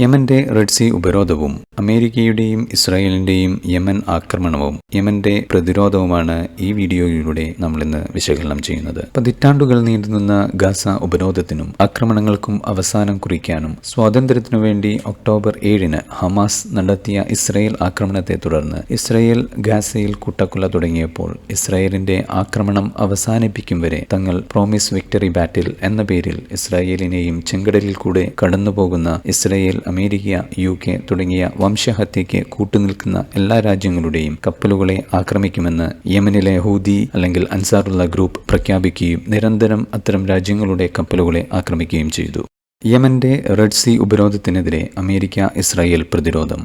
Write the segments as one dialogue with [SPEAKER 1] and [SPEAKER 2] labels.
[SPEAKER 1] യമന്റെ Red C ഉപരോധവും അമേരിക്കയുടെയും ഇസ്രായേലിന്റെയും Yemen ആക്രമണവും യമന്റെ പ്രതിരോധവുമാണ് ഈ വീഡിയോയിലൂടെ നമ്മൾ ഇന്ന് വിശകലനം ചെയ്യുന്നത്. പതിറ്റാണ്ടുകൾ നീണ്ടുനിന്ന ഗാസ ഉപരോധത്തിനും ആക്രമണങ്ങൾക്കും അവസാനം കുറിക്കാനും സ്വാതന്ത്ര്യത്തിനു വേണ്ടി ഒക്ടോബർ ഏഴിന് ഹമാസ് നടത്തിയ ഇസ്രായേൽ ആക്രമണത്തെ തുടർന്ന് ഇസ്രായേൽ ഗാസയിൽ കൂട്ടക്കൊല തുടങ്ങിയപ്പോൾ ഇസ്രായേലിന്റെ ആക്രമണം അവസാനിപ്പിക്കും വരെ തങ്ങൾ പ്രോമിസ് വിക്ടറി ബാറ്റിൽ എന്ന പേരിൽ ഇസ്രായേലിനെയും ചെങ്കടലിൽ കൂടെ കടന്നുപോകുന്ന ഇസ്രായേൽ അമേരിക്ക യു കെ തുടങ്ങിയ വംശഹത്യയ്ക്ക് കൂട്ടുനിൽക്കുന്ന എല്ലാ രാജ്യങ്ങളുടെയും കപ്പലുകളെ ആക്രമിക്കുമെന്ന് യമനിലെ ഹൂദി അല്ലെങ്കിൽ അൻസാറുള്ള ഗ്രൂപ്പ് പ്രഖ്യാപിക്കുകയും നിരന്തരം അത്തരം രാജ്യങ്ങളുടെ കപ്പലുകളെ ആക്രമിക്കുകയും ചെയ്തു. യമന്റെ റെഡ് സി ഉപരോധത്തിനെതിരെ അമേരിക്ക ഇസ്രായേൽ പ്രതിരോധം.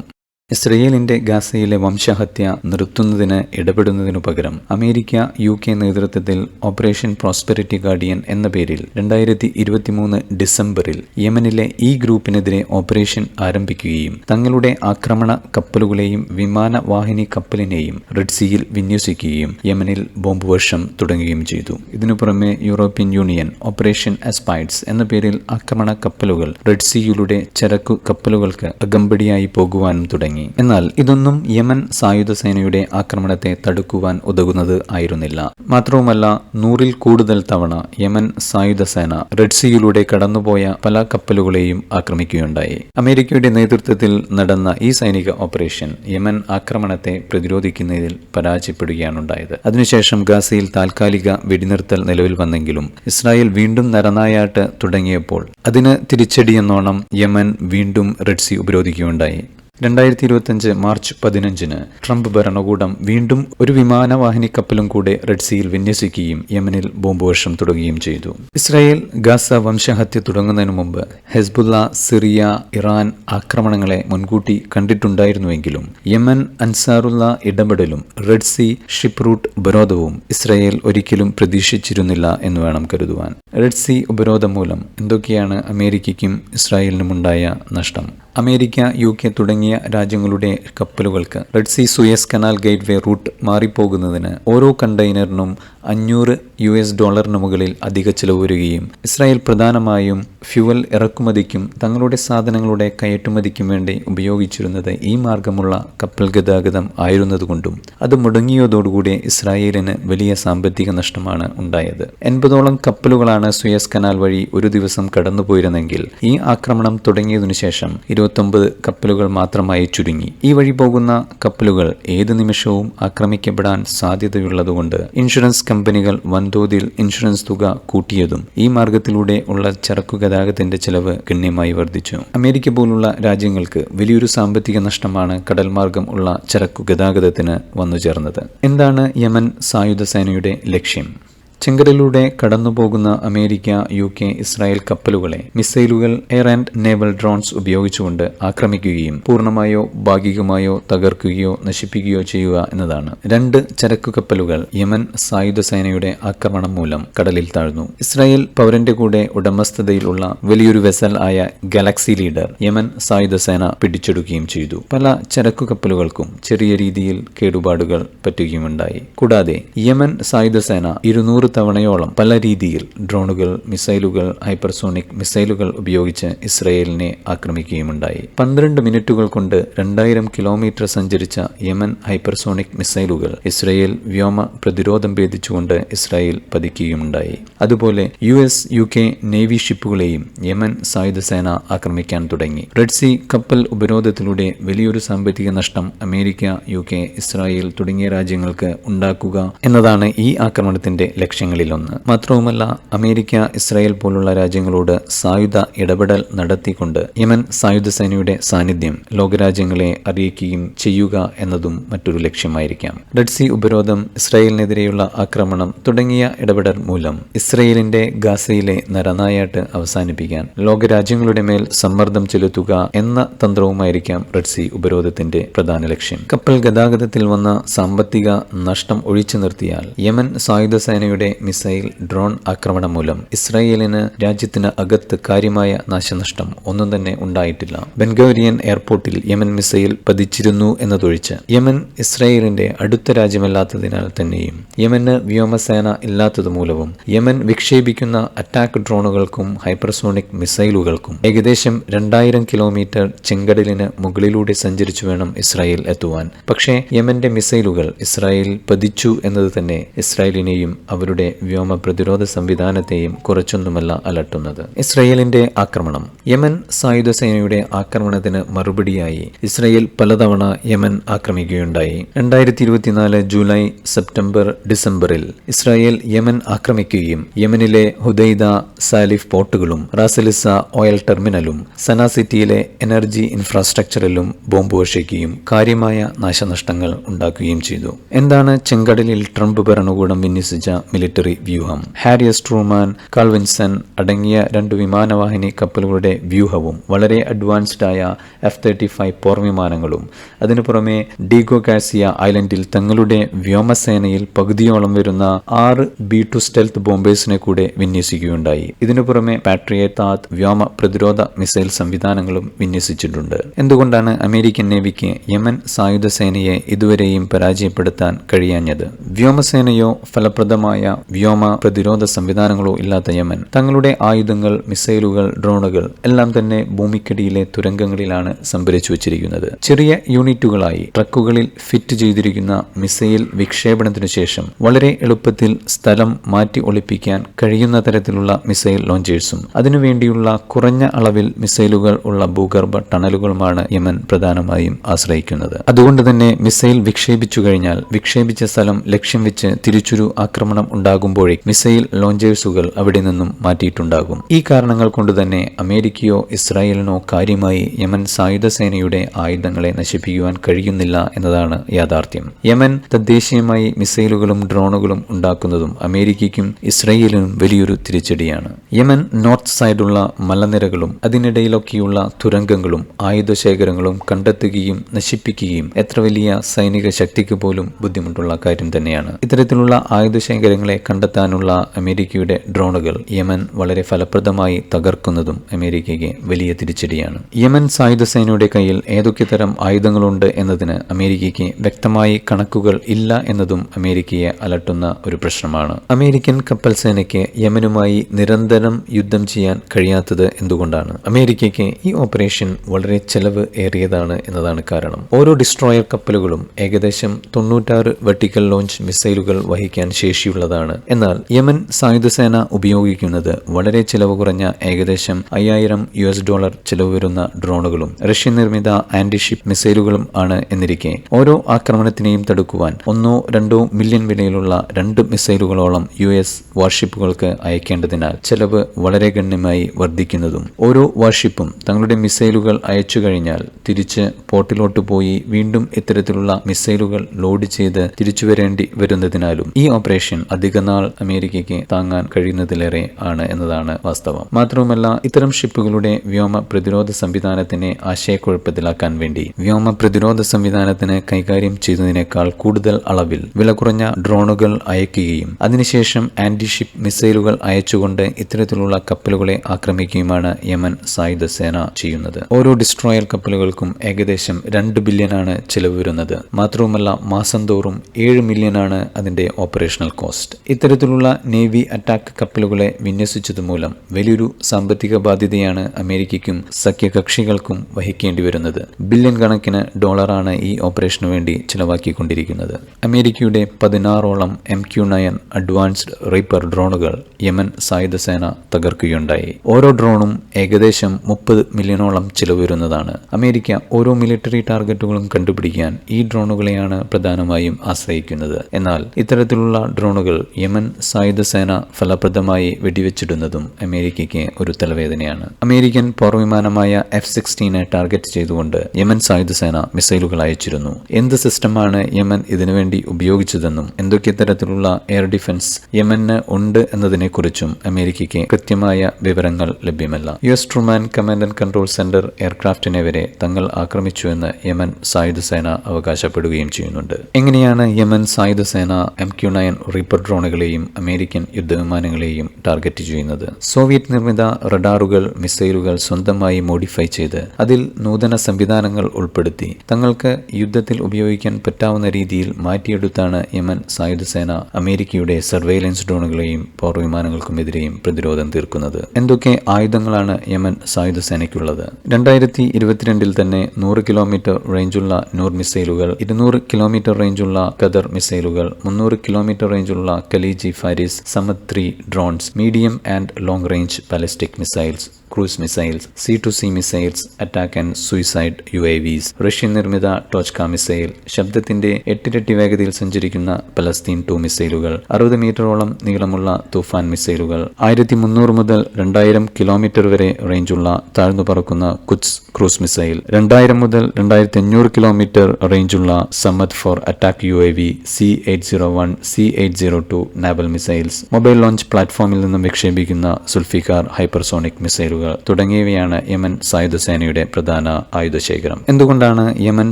[SPEAKER 1] ഇസ്രയേലിന്റെ ഗാസയിലെ വംശഹത്യ നിർത്തുന്നതിന് ഇടപെടുന്നതിനു പകരം അമേരിക്ക യു കെ നേതൃത്വത്തിൽ ഓപ്പറേഷൻ പ്രോസ്പെരിറ്റി ഗാർഡിയൻ എന്ന പേരിൽ രണ്ടായിരത്തി ഇരുപത്തിമൂന്ന് ഡിസംബറിൽ യമനിലെ ഈ ഗ്രൂപ്പിനെതിരെ ഓപ്പറേഷൻ ആരംഭിക്കുകയും തങ്ങളുടെ ആക്രമണ കപ്പലുകളെയും വിമാനവാഹിനി കപ്പലിനെയും റെഡ് സീയിൽ വിന്യസിക്കുകയും യമനിൽ ബോംബ് വർഷം തുടങ്ങുകയും ചെയ്തു. ഇതിനു പുറമെ യൂറോപ്യൻ യൂണിയൻ ഓപ്പറേഷൻ അസ്പൈഡ്സ് എന്ന പേരിൽ ആക്രമണ കപ്പലുകൾ റെഡ് സീയിലൂടെ ചരക്കു കപ്പലുകൾക്ക് അകമ്പടിയായി പോകുവാനും തുടങ്ങി. തുടങ്ങി. എന്നാൽ ഇതൊന്നും യമൻ സായുധ സേനയുടെ ആക്രമണത്തെ തടുക്കുവാൻ ഉതകുന്നത് ആയിരുന്നില്ല. മാത്രവുമല്ല നൂറിൽ കൂടുതൽ തവണ യമൻ സായുധ സേന റെഡ് സീയിലൂടെ കടന്നുപോയ പല കപ്പലുകളെയും ആക്രമിക്കുകയുണ്ടായി. അമേരിക്കയുടെ നേതൃത്വത്തിൽ നടന്ന ഈ സൈനിക ഓപ്പറേഷൻ യമൻ ആക്രമണത്തെ പ്രതിരോധിക്കുന്നതിൽ പരാജയപ്പെടുകയാണുണ്ടായത്. അതിനുശേഷം ഗാസയിൽ താൽക്കാലിക വെടിനിർത്തൽ നിലവിൽ വന്നെങ്കിലും ഇസ്രായേൽ വീണ്ടും നരനായാട്ട് തുടങ്ങിയപ്പോൾ അതിന് തിരിച്ചടിയെന്നോണം യമൻ വീണ്ടും റെഡ് സി ഉപരോധിക്കുകയുണ്ടായി. രണ്ടായിരത്തി ഇരുപത്തിയഞ്ച് മാർച്ച് പതിനഞ്ചിന് ട്രംപ് ഭരണകൂടം വീണ്ടും ഒരു വിമാനവാഹിനി കപ്പലും കൂടെ റെഡ് സീയിൽ വിന്യസിക്കുകയും യമനിൽ ബോംബ് വർഷം തുടങ്ങുകയും ചെയ്തു. ഇസ്രായേൽ ഗാസ വംശഹത്യ തുടങ്ങുന്നതിനു മുമ്പ് ഹെസ്ബുല്ല സിറിയ ഇറാൻ ആക്രമണങ്ങളെ മുൻകൂട്ടി കണ്ടിട്ടുണ്ടായിരുന്നുവെങ്കിലും യമൻ അൻസാറുള്ള ഇടപെടലും റെഡ് സി ഷിപ്പ് റൂട്ട് ഉപരോധവും ഇസ്രായേൽ ഒരിക്കലും പ്രതീക്ഷിച്ചിരുന്നില്ല എന്ന് വേണം കരുതുവാൻ. റെഡ് സി ഉപരോധം മൂലം എന്തൊക്കെയാണ് അമേരിക്കയ്ക്കും ഇസ്രായേലിനുമുണ്ടായ നഷ്ടം? അമേരിക്ക യു കെ തുടങ്ങിയ രാജ്യങ്ങളുടെ കപ്പലുകൾക്ക് Red Sea Suez canal gateway route മാറിപ്പോകുന്നതിന് ഓരോ കണ്ടെയ്നറിനും അഞ്ഞൂറ് യു എസ് ഡോളറിന് മുകളിൽ അധിക ചിലവ് വരികയും ഇസ്രായേൽ പ്രധാനമായും ഫ്യുവൽ ഇറക്കുമതിക്കും തങ്ങളുടെ സാധനങ്ങളുടെ കയറ്റുമതിക്കും വേണ്ടി ഉപയോഗിച്ചിരുന്നത് ഈ മാർഗമുള്ള കപ്പൽ ഗതാഗതം ആയിരുന്നതുകൊണ്ടും അത് മുടങ്ങിയതോടുകൂടി ഇസ്രായേലിന് വലിയ സാമ്പത്തിക നഷ്ടമാണ് ഉണ്ടായത്. എൺപതോളം കപ്പലുകളാണ് സുയസ് കനാൽ വഴി ഒരു ദിവസം കടന്നുപോയിരുന്നെങ്കിൽ ഈ ആക്രമണം തുടങ്ങിയതിനു ശേഷം ഇരുപത്തൊമ്പത് കപ്പലുകൾ മാത്രമായി ചുരുങ്ങി. ഈ വഴി പോകുന്ന കപ്പലുകൾ ഏത് നിമിഷവും ആക്രമിക്കപ്പെടാൻ സാധ്യതയുള്ളതുകൊണ്ട് ഇൻഷുറൻസ് കമ്പനികൾ വൻതോതിൽ ഇൻഷുറൻസ് തുക കൂട്ടിയതും ഈ മാർഗത്തിലൂടെ ഉള്ള ചരക്കു ഗതാഗതത്തിന്റെ ചെലവ് ഗണ്യമായി വർദ്ധിച്ചു. അമേരിക്ക പോലുള്ള രാജ്യങ്ങൾക്ക് വലിയൊരു സാമ്പത്തിക നഷ്ടമാണ് കടൽ മാർഗം ഉള്ള ചരക്കു ഗതാഗതത്തിന് വന്നു ചേർന്നത് എന്താണ് യമൻ സായുധ സേനയുടെ ലക്ഷ്യം? ചെങ്കടലിലൂടെ കടന്നുപോകുന്ന അമേരിക്ക യു കെ ഇസ്രായേൽ കപ്പലുകളെ മിസൈലുകൾ എയർ ആൻഡ് നേവൽ ഡ്രോൺസ് ഉപയോഗിച്ചുകൊണ്ട് ആക്രമിക്കുകയും പൂർണമായോ ഭാഗികമായോ തകർക്കുകയോ നശിപ്പിക്കുകയോ ചെയ്യുക എന്നതാണ്. രണ്ട് ചരക്കു കപ്പലുകൾ യമൻ സായുധ സേനയുടെ ആക്രമണം മൂലം കടലിൽ താഴ്ന്നു. ഇസ്രായേൽ പൗരന്റെ കൂടെ ഉടമസ്ഥതയിലുള്ള വലിയൊരു വെസൽ ആയ ഗാലക്സി ലീഡർ യമൻ സായുധ സേന പിടിച്ചെടുക്കുകയും ചെയ്തു. പല ചരക്കു കപ്പലുകൾക്കും ചെറിയ രീതിയിൽ കേടുപാടുകൾ പറ്റുകയുമുണ്ടായി. കൂടാതെ യമൻ സായുധ സേന ഇരുന്നൂറ് തവണയോളം പല രീതിയിൽ ഡ്രോണുകൾ മിസൈലുകൾ ഹൈപ്പർസോണിക് മിസൈലുകൾ ഉപയോഗിച്ച് ഇസ്രയേലിനെ ആക്രമിക്കുകയുമുണ്ടായി. പന്ത്രണ്ട് മിനിറ്റുകൾ കൊണ്ട് രണ്ടായിരം കിലോമീറ്റർ സഞ്ചരിച്ച യമൻ ഹൈപ്പർസോണിക് മിസൈലുകൾ ഇസ്രയേൽ വ്യോമ പ്രതിരോധം ഭേദിച്ചുകൊണ്ട് ഇസ്രായേൽ പതിക്കുകയുമുണ്ടായി. അതുപോലെ U S U K navy ഷിപ്പുകളെയും യമൻ സായുധ സേന ആക്രമിക്കാൻ തുടങ്ങി. റെഡ് സി കപ്പൽ ഉപരോധത്തിലൂടെ വലിയൊരു സാമ്പത്തിക നഷ്ടം അമേരിക്ക യു കെ ഇസ്രായേൽ തുടങ്ങിയ രാജ്യങ്ങൾക്ക് ഉണ്ടാക്കുക എന്നതാണ് ഈ ആക്രമണത്തിന്റെ ലക്ഷ്യങ്ങളിലൊന്ന് മാത്രവുമല്ല അമേരിക്ക ഇസ്രായേൽ പോലുള്ള രാജ്യങ്ങളോട് സായുധ ഇടപെടൽ നടത്തിക്കൊണ്ട് യമൻ സായുധ സേനയുടെ സാന്നിധ്യം ലോകരാജ്യങ്ങളെ അറിയിക്കുകയും ചെയ്യുക എന്നതും മറ്റൊരു ലക്ഷ്യമായിരിക്കാം. റെഡ് സി ഉപരോധം ഇസ്രായേലിനെതിരെയുള്ള ആക്രമണം തുടങ്ങിയ ഇടപെടൽ മൂലം ഇസ്രയേലിന്റെ ഗാസയിലെ നരനായാട്ട് അവസാനിപ്പിക്കാൻ ലോകരാജ്യങ്ങളുടെ മേൽ സമ്മർദ്ദം ചെലുത്തുക എന്ന തന്ത്രവുമായിരിക്കാം റെഡ് സി ഉപരോധത്തിന്റെ പ്രധാന ലക്ഷ്യം. കപ്പൽ ഗതാഗതത്തിൽ വന്ന സാമ്പത്തിക നഷ്ടം ഒഴിച്ചു നിർത്തിയാൽ യമൻ സായുധ സേനയുടെ യമന്റെ മിസൈൽ ഡ്രോൺ ആക്രമണം മൂലം ഇസ്രായേലിന് രാജ്യത്തിന് അകത്ത് കാര്യമായ നാശനഷ്ടം ഒന്നും തന്നെ ഉണ്ടായിട്ടില്ല. ബെൻഗോരിയൻ എയർപോർട്ടിൽ യമൻ മിസൈൽ പതിച്ചിരുന്നു എന്നതൊഴിച്ച് യമൻ ഇസ്രായേലിന്റെ അടുത്ത രാജ്യമല്ലാത്തതിനാൽ തന്നെയും യമന് വ്യോമസേന ഇല്ലാത്തതുമൂലവും യമൻ വിക്ഷേപിക്കുന്ന അറ്റാക്ക് ഡ്രോണുകൾക്കും ഹൈപ്പർസോണിക് മിസൈലുകൾക്കും ഏകദേശം രണ്ടായിരം കിലോമീറ്റർ ചെങ്കടലിന് മുകളിലൂടെ സഞ്ചരിച്ചു വേണം ഇസ്രായേൽ എത്തുവാൻ. പക്ഷേ യമന്റെ മിസൈലുകൾ ഇസ്രായേൽ പതിച്ചു എന്നത് തന്നെ ഇസ്രായേലിനെയും അവരുടെ വ്യോമ പ്രതിരോധ സംവിധാനത്തെയും കുറച്ചൊന്നുമല്ല അലട്ടുന്നത്. ഇസ്രയേലിന്റെ ആക്രമണം. യമൻ സായുധ സേനയുടെ ആക്രമണത്തിന് മറുപടിയായി ഇസ്രയേൽ പലതവണ യമൻ ആക്രമിക്കുകയുണ്ടായി. രണ്ടായിരത്തി ഇരുപത്തിനാല് ജൂലൈ സെപ്റ്റംബർ ഡിസംബറിൽ ഇസ്രായേൽ യമൻ ആക്രമിക്കുകയും യമനിലെ ഹുദൈദ സാലിഫ് പോർട്ടുകളും റാസലിസ ഓയിൽ ടെർമിനലും സന സിറ്റിയിലെ എനർജി ഇൻഫ്രാസ്ട്രക്ചറിലും ബോംബ് വർഷിക്കുകയും കാര്യമായ നാശനഷ്ടങ്ങൾ ഉണ്ടാക്കുകയും ചെയ്തു. എന്താണ് ചെങ്കടലിൽ ട്രംപ് ഭരണകൂടം വിന്യസിച്ച മിലിറ്ററി വ്യൂഹം. ഹാരിയസ് ട്രൂമാൻ കാൾവിൻസൺ അടങ്ങിയ രണ്ട് വിമാനവാഹിനി കപ്പലുകളുടെ വ്യൂഹവും വളരെ അഡ്വാൻസ്ഡ് ആയ എഫ് തേർട്ടി ഫൈവ് പോർ വിമാനങ്ങളും. അതിനു പുറമെ ഡീഗോ കാസിയ ഐലൻഡിൽ തങ്ങളുടെ വ്യോമസേനയിൽ പകുതിയോളം വരുന്ന ആറ് ബി ടു സ്റ്റെൽത്ത് ബോംബേഴ്സിനെ കൂടെ വിന്യസിക്കുകയുണ്ടായി. ഇതിനു പുറമെ പാട്രിയത്താത് വ്യോമ പ്രതിരോധ മിസൈൽ സംവിധാനങ്ങളും വിന്യസിച്ചിട്ടുണ്ട്. എന്തുകൊണ്ടാണ് അമേരിക്കൻ നേവിക്ക് യമൻ സായുധ സേനയെ ഇതുവരെയും പരാജയപ്പെടുത്താൻ കഴിയാഞ്ഞത്? വ്യോമസേനയോ ഫലപ്രദമായ വ്യോമ പ്രതിരോധ സംവിധാനങ്ങളോ ഇല്ലാത്ത യമൻ. തങ്ങളുടെ ആയുധങ്ങൾ മിസൈലുകൾ ഡ്രോണുകൾ എല്ലാം തന്നെ ഭൂമിക്കടിയിലെ തുരങ്കങ്ങളിലാണ് സംഭരിച്ചു വച്ചിരിക്കുന്നത്. ചെറിയ യൂണിറ്റുകളായി ട്രക്കുകളിൽ ഫിറ്റ് ചെയ്തിരിക്കുന്ന മിസൈൽ വിക്ഷേപണത്തിനു ശേഷം വളരെ എളുപ്പത്തിൽ സ്ഥലം മാറ്റി ഒളിപ്പിക്കാൻ കഴിയുന്ന തരത്തിലുള്ള മിസൈൽ ലോഞ്ചേഴ്സും അതിനുവേണ്ടിയുള്ള കുറഞ്ഞ അളവിൽ മിസൈലുകൾ ഉള്ള ഭൂഗർഭ ടണലുകളുമാണ് യമൻ പ്രധാനമായും ആശ്രയിക്കുന്നത്. അതുകൊണ്ട് തന്നെ മിസൈൽ വിക്ഷേപിച്ചു കഴിഞ്ഞാൽ വിക്ഷേപിച്ച സ്ഥലം ലക്ഷ്യം വെച്ച് തിരിച്ചൊരു ആക്രമണം ഉണ്ടാകുമ്പോഴേ മിസൈൽ ലോഞ്ചേഴ്സുകൾ അവിടെ നിന്നും മാറ്റിയിട്ടുണ്ടാകും. ഈ കാരണങ്ങൾ കൊണ്ട് തന്നെ അമേരിക്കയോ ഇസ്രായേലിനോ കാര്യമായി യമൻ സായുധ സേനയുടെ ആയുധങ്ങളെ നശിപ്പിക്കുവാൻ കഴിയുന്നില്ല എന്നതാണ് യാഥാർത്ഥ്യം. യമൻ തദ്ദേശീയമായി മിസൈലുകളും ഡ്രോണുകളും ഉണ്ടാക്കുന്നതും അമേരിക്കയ്ക്കും ഇസ്രായേലിനും വലിയൊരു തിരിച്ചടിയാണ്. യമൻ നോർത്ത് സൈഡുള്ള മലനിരകളും അതിനിടയിലൊക്കെയുള്ള തുരങ്കങ്ങളും ആയുധശേഖരങ്ങളും കണ്ടെത്തുകയും നശിപ്പിക്കുകയും എത്ര വലിയ സൈനിക ശക്തിക്ക് പോലും ബുദ്ധിമുട്ടുള്ള കാര്യം തന്നെയാണ്. ഇത്തരത്തിലുള്ള ആയുധശേഖരങ്ങളെ കണ്ടെത്താനുള്ള അമേരിക്കയുടെ ഡ്രോണുകൾ യമൻ വളരെ ഫലപ്രദമായി തകർക്കുന്നതും അമേരിക്കയ്ക്ക് വലിയ തിരിച്ചടിയാണ്. യമൻ സായുധ സേനയുടെ കയ്യിൽ ഏതൊക്കെ തരം ആയുധങ്ങളുണ്ട് എന്നതിന് അമേരിക്കയ്ക്ക് വ്യക്തമായി കണക്കുകൾ ഇല്ല എന്നതും അമേരിക്കയെ അലട്ടുന്ന ഒരു പ്രശ്നമാണ്. അമേരിക്കൻ കപ്പൽ സേനയ്ക്ക് യമനുമായി നിരന്തരം യുദ്ധം ചെയ്യാൻ കഴിയാത്തത് എന്തുകൊണ്ടാണ്? അമേരിക്കയ്ക്ക് ഈ ഓപ്പറേഷൻ വളരെ ചെലവ് ഏറിയതാണ് എന്നതാണ് കാരണം. ഓരോ ഡിസ്ട്രോയർ കപ്പലുകളും ഏകദേശം തൊണ്ണൂറ്റാറ് വെർട്ടിക്കൽ ലോഞ്ച് മിസൈലുകൾ വഹിക്കാൻ ശേഷിയുള്ളതാണ്. എന്നാൽ യമൻ സായുധ സേന ഉപയോഗിക്കുന്നത് വളരെ ചിലവ് കുറഞ്ഞ ഏകദേശം അയ്യായിരം യു എസ് ഡോളർ ചിലവ് വരുന്ന ഡ്രോണുകളും റഷ്യൻ നിർമ്മിത ആന്റിഷിപ്പ് മിസൈലുകളും ആണ് എന്നിരിക്കെ. ഓരോ ആക്രമണത്തിനെയും തടുക്കുവാൻ ഒന്നോ രണ്ടോ മില്യൺ വിലയിലുള്ള രണ്ട് മിസൈലുകളോളം യു എസ് വാർഷിപ്പുകൾക്ക് അയക്കേണ്ടതിനാൽ ചെലവ് വളരെ ഗണ്യമായി വർദ്ധിക്കുന്നതും ഓരോ വാർഷിപ്പും തങ്ങളുടെ മിസൈലുകൾ അയച്ചു കഴിഞ്ഞാൽ തിരിച്ച് പോർട്ടിലോട്ട് പോയി വീണ്ടും ഇത്തരത്തിലുള്ള മിസൈലുകൾ ലോഡ് ചെയ്ത് തിരിച്ചു വരേണ്ടി വരുന്നതിനാലും ഈ ഓപ്പറേഷൻ അധികനാൾ അമേരിക്കയ്ക്ക് താങ്ങാൻ കഴിയുന്നതിലേറെ ആണ് എന്നതാണ് വാസ്തവം. മാത്രവുമല്ല ഇത്തരം ഷിപ്പുകളുടെ വ്യോമ പ്രതിരോധ സംവിധാനത്തിനെ ആശയക്കുഴപ്പത്തിലാക്കാൻ വേണ്ടി വ്യോമ പ്രതിരോധ സംവിധാനത്തിന് കൈകാര്യം ചെയ്തതിനേക്കാൾ കൂടുതൽ അളവിൽ വില കുറഞ്ഞ ഡ്രോണുകൾ അയക്കുകയും അതിനുശേഷം ആന്റി ഷിപ്പ് മിസൈലുകൾ അയച്ചുകൊണ്ട് ഇത്തരത്തിലുള്ള കപ്പലുകളെ ആക്രമിക്കുകയുമാണ് യമൻ സായുധ സേന ചെയ്യുന്നത്. ഓരോ ഡിസ്ട്രോയർ കപ്പലുകൾക്കും ഏകദേശം രണ്ട് ബില്യനാണ് ചിലവ് വരുന്നത്. മാത്രവുമല്ല മാസം തോറും ഏഴ് മില്യനാണ് അതിന്റെ ഓപ്പറേഷണൽ കോസ്റ്റ്. ഇത്തരത്തിലുള്ള നേവി അറ്റാക്ക് കപ്പലുകളെ വിന്യസിച്ചത് മൂലം വലിയൊരു സാമ്പത്തിക ബാധ്യതയാണ് അമേരിക്കയ്ക്കും സഖ്യകക്ഷികൾക്കും വഹിക്കേണ്ടി വരുന്നത്. ബില്യൺ കണക്കിന് ഡോളറാണ് ഈ ഓപ്പറേഷനു വേണ്ടി ചിലവാക്കിക്കൊണ്ടിരിക്കുന്നത്. അമേരിക്കയുടെ പതിനാറോളം M Q nine advanced reaper ഡ്രോണുകൾ യമൻ സായുധ സേന തകർക്കുകയുണ്ടായി. ഓരോ ഡ്രോണും ഏകദേശം മുപ്പത് മില്യണോളം ചിലവ് വരുന്നതാണ്. അമേരിക്ക ഓരോ മിലിറ്ററി ടാർഗറ്റുകളും കണ്ടുപിടിക്കാൻ ഈ ഡ്രോണുകളെയാണ് പ്രധാനമായും ആശ്രയിക്കുന്നത്. എന്നാൽ ഇത്തരത്തിലുള്ള ഡ്രോണുകൾ യമൻ സായുധ സേന ഫലപ്രദമായി വെടിവെച്ചിടുന്നതും അമേരിക്കയ്ക്ക് ഒരു തലവേദനയാണ്. അമേരിക്കൻ പോർവിമാനമായ എഫ് സിക്സ്റ്റീനെ ടാർഗറ്റ് ചെയ്തുകൊണ്ട് യമൻ സായുധ സേന മിസൈലുകൾ അയച്ചിരുന്നു. എന്ത് സിസ്റ്റമാണ് യമൻ ഇതിനുവേണ്ടി ഉപയോഗിച്ചതെന്നും എന്തൊക്കെ തരത്തിലുള്ള എയർ ഡിഫൻസ് യമന് ഉണ്ട് എന്നതിനെക്കുറിച്ചും അമേരിക്കയ്ക്ക് കൃത്യമായ വിവരങ്ങൾ ലഭ്യമല്ല. U S Truman command and control centre എയർക്രാഫ്റ്റിനെ വരെ തങ്ങൾ ആക്രമിച്ചുവെന്ന് യമൻ സായുധ സേന അവകാശപ്പെടുകയും ചെയ്യുന്നുണ്ട്. എങ്ങനെയാണ് യമൻ സായുധ സേന എം ക്യു നയൻ റീപ്പർ ഡ്രോണുകളെയും അമേരിക്കൻ യുദ്ധവിമാനങ്ങളെയും ടാർഗറ്റ് ചെയ്യുന്നത്. സോവിയറ്റ് നിർമ്മിത റഡാറുകൾ മിസൈലുകൾ സ്വന്തമായി മോഡിഫൈ ചെയ്ത് അതിൽ നൂതന സംവിധാനങ്ങൾ ഉൾപ്പെടുത്തി. തങ്ങൾക്ക് യുദ്ധത്തിൽ ഉപയോഗിക്കാൻ പറ്റാവുന്ന രീതിയിൽ മാറ്റിയെടുത്താണ് യമൻ സായുധസേന അമേരിക്കയുടെ സർവൈലൻസ് ഡ്രോണുകളെയും പോർവിമാനങ്ങൾക്കുമെതിരെയും പ്രതിരോധം തീർക്കുന്നത്. എന്തൊക്കെ ആയുധങ്ങളാണ് യമൻ സായുധസേനയ്ക്കുള്ളത്? രണ്ടായിരത്തി ഇരുപത്തിരണ്ടിൽ തന്നെ നൂറ് കിലോമീറ്റർ റേഞ്ചുള്ള നൂർ മിസൈലുകൾ ഇരുന്നൂറ് കിലോമീറ്റർ റേഞ്ചുള്ള ഖദർ മിസൈലുകൾ മുന്നൂറ് കിലോമീറ്റർ റേഞ്ചുള്ള Khaliji Faris Samad 3 drones, medium and long range ballistic missiles. Cruise missiles sea to sea missiles attack and suicide U I whis Russian നിർമ്മിത ടോച്ച്ക മിസൈൽ ശബ്ദത്തിന്റെ എട്ടിരട്ടി വേഗതയിൽ സഞ്ചരിക്കുന്ന പലസ്തീൻ ടു മിസൈലുകൾ അറുപത് മീറ്ററോളം നീളമുള്ള തൂഫാൻ മിസൈലുകൾ ആയിരത്തി മുന്നൂറ് മുതൽ രണ്ടായിരം കിലോമീറ്റർ വരെ റേഞ്ചുള്ള താഴ്ന്നു പറക്കുന്ന കുറ്റ്സ് ക്രൂസ് മിസൈൽ രണ്ടായിരം മുതൽ രണ്ടായിരത്തി അഞ്ഞൂറ് kilometre റേഞ്ചുള്ള Samad four attack U A V C eight zero one C eight zero two naval missiles mobile launch പ്ലാറ്റ്ഫോമിൽ നിന്നും വിക്ഷേപിക്കുന്ന സുൽഫിക്കാർ ഹൈപ്പർസോണിക് മിസൈലുകൾ തുടങ്ങിയവയാണ് യമൻ സായുധസേനയുടെ പ്രധാന ആയുധശേഖരം. എന്തുകൊണ്ടാണ് യമൻ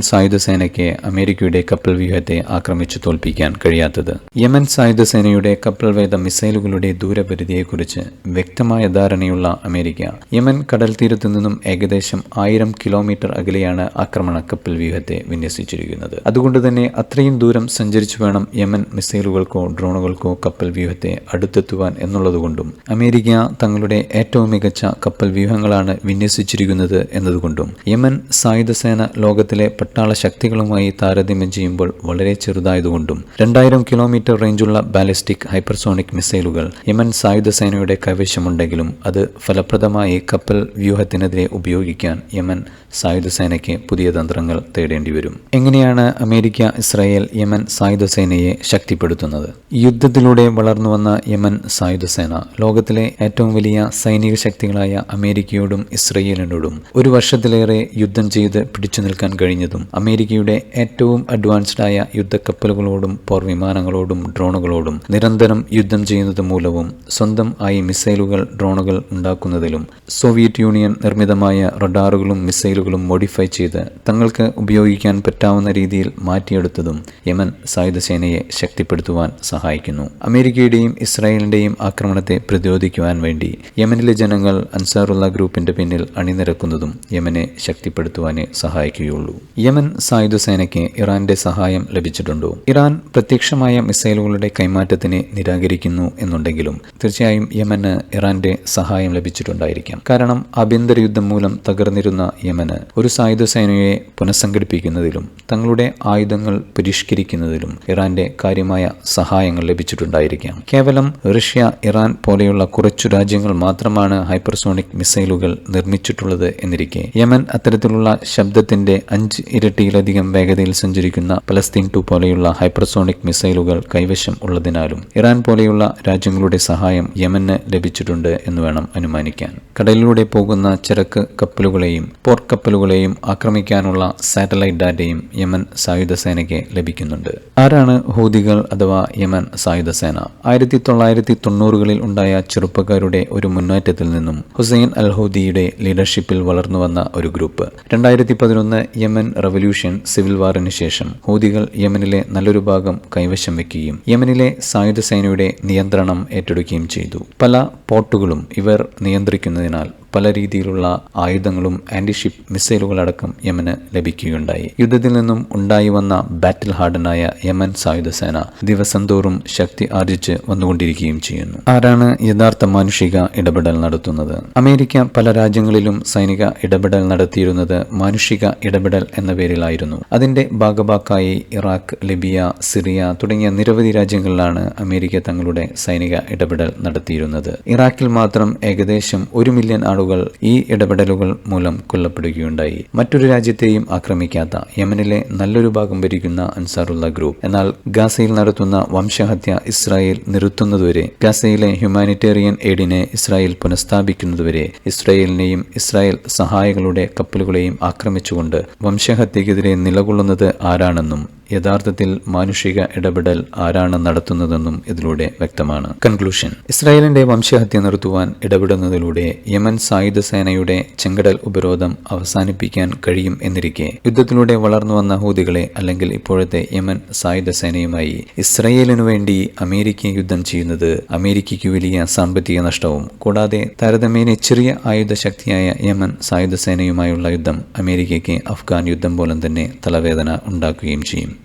[SPEAKER 1] സായുധസേനയ്ക്ക് അമേരിക്കയുടെ കപ്പൽ വ്യൂഹത്തെ ആക്രമിച്ചു തോൽപ്പിക്കാൻ കഴിയാത്തത്? യമൻ സായുധസേനയുടെ കപ്പൽ വേദ മിസൈലുകളുടെ ദൂരപരിധിയെക്കുറിച്ച് വ്യക്തമായ ധാരണയുള്ള അമേരിക്ക. യമൻ കടൽ തീരത്തു നിന്നും ഏകദേശം ആയിരം കിലോമീറ്റർ അകലെയാണ് ആക്രമണ കപ്പൽ വ്യൂഹത്തെ വിന്യസിച്ചിരിക്കുന്നത്. അതുകൊണ്ട് തന്നെ അത്രയും ദൂരം സഞ്ചരിച്ചു വേണം യമൻ മിസൈലുകൾക്കോ ഡ്രോണുകൾക്കോ കപ്പൽ വ്യൂഹത്തെ അടുത്തെത്തുവാൻ എന്നുള്ളതുകൊണ്ടും. അമേരിക്ക തങ്ങളുടെ ഏറ്റവും മികച്ച കപ്പൽ വ്യൂഹങ്ങളാണ് വിന്യസിച്ചിരിക്കുന്നത് എന്നതുകൊണ്ടും. യമൻ സായുധസേന ലോകത്തിലെ പട്ടാള ശക്തികളുമായി താരതമ്യം ചെയ്യുമ്പോൾ വളരെ ചെറുതായതുകൊണ്ടും. രണ്ടായിരം കിലോമീറ്റർ റേഞ്ചുള്ള ബാലിസ്റ്റിക് ഹൈപ്പർസോണിക് മിസൈലുകൾ യമൻ സായുധസേനയുടെ കൈവശമുണ്ടെങ്കിലും അത് ഫലപ്രദമായി കപ്പൽ വ്യൂഹത്തിനെതിരെ ഉപയോഗിക്കാൻ യമൻ സായുധസേനയ്ക്ക് പുതിയ തന്ത്രങ്ങൾ തേടേണ്ടി വരും. എങ്ങനെയാണ് അമേരിക്ക ഇസ്രായേൽ യമൻ സായുധസേനയെ ശക്തിപ്പെടുത്തുന്നത്? യുദ്ധത്തിലൂടെ വളർന്നു വന്ന യമൻ സായുധസേന ലോകത്തിലെ ഏറ്റവും വലിയ സൈനിക ശക്തികളായ അമേരിക്കയോടും ഇസ്രയേലിനോടും ഒരു വർഷത്തിലേറെ യുദ്ധം ചെയ്ത് പിടിച്ചു നിൽക്കാൻ കഴിഞ്ഞതും അമേരിക്കയുടെ ഏറ്റവും അഡ്വാൻസ്ഡ് ആയ യുദ്ധക്കപ്പലുകളോടും പോർവിമാനങ്ങളോടും ഡ്രോണുകളോടും നിരന്തരം യുദ്ധം ചെയ്യുന്നത് മൂലവും സ്വന്തം ആയി മിസൈലുകൾ ഡ്രോണുകൾ ഉണ്ടാക്കുന്നതിലും സോവിയറ്റ് യൂണിയൻ നിർമ്മിതമായ റഡാറുകളും മിസൈലുകളും മോഡിഫൈ ചെയ്ത് തങ്ങൾക്ക് ഉപയോഗിക്കാൻ പറ്റാവുന്ന രീതിയിൽ മാറ്റിയെടുത്തതും യമൻ സായുധസേനയെ ശക്തിപ്പെടുത്തുവാൻ സഹായിക്കുന്നു. അമേരിക്കയുടെയും ഇസ്രായേലിന്റെയും ആക്രമണത്തെ പ്രതിരോധിക്കുവാൻ വേണ്ടി യമനിലെ ജനങ്ങൾ അൻസാറുള്ള ഗ്രൂപ്പിന്റെ പിന്നിൽ അണിനിരക്കുന്നതും യമനെ ശക്തിപ്പെടുത്തുവാനേ സഹായിക്കുകയുള്ളൂ. യമൻ സായുധസേനയ്ക്ക് ഇറാന്റെ സഹായം ലഭിച്ചിട്ടുണ്ടോ? ഇറാൻ പ്രത്യക്ഷമായ മിസൈലുകളുടെ കൈമാറ്റത്തിനെ നിരാകരിക്കുന്നു എന്നുണ്ടെങ്കിലും തീർച്ചയായും യമന് ഇറാന്റെ സഹായം ലഭിച്ചിട്ടുണ്ടായിരിക്കാം. കാരണം ആഭ്യന്തര യുദ്ധം മൂലം തകർന്നിരുന്ന യമന് ഒരു സായുധസേനയെ പുനഃസംഘടിപ്പിക്കുന്നതിലും തങ്ങളുടെ ആയുധങ്ങൾ പരിഷ്കരിക്കുന്നതിലും ഇറാന്റെ കാര്യമായ സഹായങ്ങൾ ലഭിച്ചിട്ടുണ്ടായിരിക്കാം. കേവലം റഷ്യ ഇറാൻ പോലെയുള്ള കുറച്ചു രാജ്യങ്ങൾ മാത്രമാണ് ഹൈപ്പർസോണിക് മിസൈലുകൾ നിർമ്മിച്ചിട്ടുള്ളത് എന്നിരിക്കെ. യമൻ അത്തരത്തിലുള്ള ശബ്ദത്തിന്റെ അഞ്ച് ഇരട്ടിയിലധികം വേഗതയിൽ സഞ്ചരിക്കുന്ന പലസ്തീൻ ടു പോലെയുള്ള ഹൈപ്പർസോണിക് മിസൈലുകൾ കൈവശം ഉള്ളതിനാലും ഇറാൻ പോലെയുള്ള രാജ്യങ്ങളുടെ സഹായം യമന് ലഭിച്ചിട്ടുണ്ട് എന്ന് വേണം അനുമാനിക്കാൻ. കടലിലൂടെ പോകുന്ന ചരക്ക് കപ്പലുകളെയും പോർട്ട് കപ്പലുകളെയും ആക്രമിക്കാനുള്ള സാറ്റലൈറ്റ് ഡാറ്റയും യമൻ സായുധ സേനയ്ക്ക് ലഭിക്കുന്നുണ്ട്. ആരാണ് ഹൂതികൾ അഥവാ യമൻ സായുധ സേന ആയിരത്തി തൊള്ളായിരത്തി തൊണ്ണൂറുകളിൽ ഉണ്ടായ ചെറുപ്പക്കാരുടെ ഒരു മുന്നേറ്റത്തിൽ നിന്നും ഹുസൈൻ അൽ ഹൌദിയുടെ ലീഡർഷിപ്പിൽ വളർന്നു വന്ന ഒരു ഗ്രൂപ്പ്. രണ്ടായിരത്തി പതിനൊന്ന് യമൻ റവല്യൂഷൻ സിവിൽ വാറിന് ശേഷം ഹൂദികൾ യമനിലെ നല്ലൊരു ഭാഗം കൈവശം വെക്കുകയും യമനിലെ സായുധ സേനയുടെ നിയന്ത്രണം ഏറ്റെടുക്കുകയും ചെയ്തു. പല പോർട്ടുകളും ഇവർ നിയന്ത്രിക്കുന്നതിനാൽ പല രീതിയിലുള്ള ആയുധങ്ങളും ആന്റിഷിപ്പ് മിസൈലുകളടക്കം യമന് ലഭിക്കുകയുണ്ടായി. യുദ്ധത്തിൽ നിന്നും ഉണ്ടായി വന്ന ബാറ്റിൽ ഹാർഡനായ യമൻ സായുധ സേന ദിവസം തോറും ശക്തി ആർജിച്ച് വന്നുകൊണ്ടിരിക്കുകയും ചെയ്യുന്നു. ആരാണ് യഥാർത്ഥ മാനുഷിക ഇടപെടൽ നടത്തുന്നത്? അമേരിക്ക പല രാജ്യങ്ങളിലും സൈനിക ഇടപെടൽ നടത്തിയിരുന്നത് മാനുഷിക ഇടപെടൽ എന്ന പേരിലായിരുന്നു. അതിന്റെ ഭാഗഭാക്കായി ഇറാഖ് ലിബിയ സിറിയ തുടങ്ങിയ നിരവധി രാജ്യങ്ങളിലാണ് അമേരിക്ക തങ്ങളുടെ സൈനിക ഇടപെടൽ നടത്തിയിരുന്നത്. ഇറാഖിൽ മാത്രം ഏകദേശം ഒരു മില്യൺ ആളുകൾ ഈ ഇടപെടലുകൾ മൂലം കൊല്ലപ്പെടുകയുണ്ടായി. മറ്റൊരു രാജ്യത്തെയും ആക്രമിക്കാത്ത യമനിലെ നല്ലൊരു ഭാഗം ഭരിക്കുന്ന അൻസാറുള്ള ഗ്രൂപ്പ്. എന്നാൽ ഗാസയിൽ നടത്തുന്ന വംശഹത്യ ഇസ്രായേൽ നിർത്തുന്നതുവരെ ഗാസയിലെ ഹ്യൂമാനിറ്റേറിയൻ എയ്ഡിനെ ഇസ്രായേൽ പുനഃസ്ഥാപിക്കുന്നതുവരെ ഇസ്രായേലിനെയും ഇസ്രായേൽ സഹായികളുടെ കപ്പലുകളെയും ആക്രമിച്ചുകൊണ്ട് വംശഹത്യക്കെതിരെ നിലകൊള്ളുന്നത് ആരാണെന്നും യഥാർത്ഥത്തിൽ മാനുഷിക ഇടപെടൽ ആരാണ് നടത്തുന്നതെന്നും ഇതിലൂടെ വ്യക്തമാണ്. കൺക്ലൂഷൻ ഇസ്രായേലിന്റെ വംശഹത്യ നിർത്തുവാൻ ഇടപെടുന്നതിലൂടെ യമൻ സായുധ സേനയുടെ ചെങ്കടൽ ഉപരോധം അവസാനിപ്പിക്കാൻ കഴിയും എന്നിരിക്കെ യുദ്ധത്തിലൂടെ വളർന്നു വന്ന ഹൂതികളെ അല്ലെങ്കിൽ ഇപ്പോഴത്തെ യമൻ സായുധ സേനയുമായി ഇസ്രായേലിനു വേണ്ടി അമേരിക്ക യുദ്ധം ചെയ്യുന്നത് അമേരിക്കയ്ക്ക് വലിയ സാമ്പത്തിക നഷ്ടവും കൂടാതെ താരതമ്യേന ചെറിയ ആയുധ ശക്തിയായ യമൻ സായുധ സേനയുമായുള്ള യുദ്ധം അമേരിക്കയ്ക്ക് അഫ്ഗാൻ യുദ്ധം പോലും തന്നെ തലവേദന ഉണ്ടാക്കുകയും ചെയ്യും.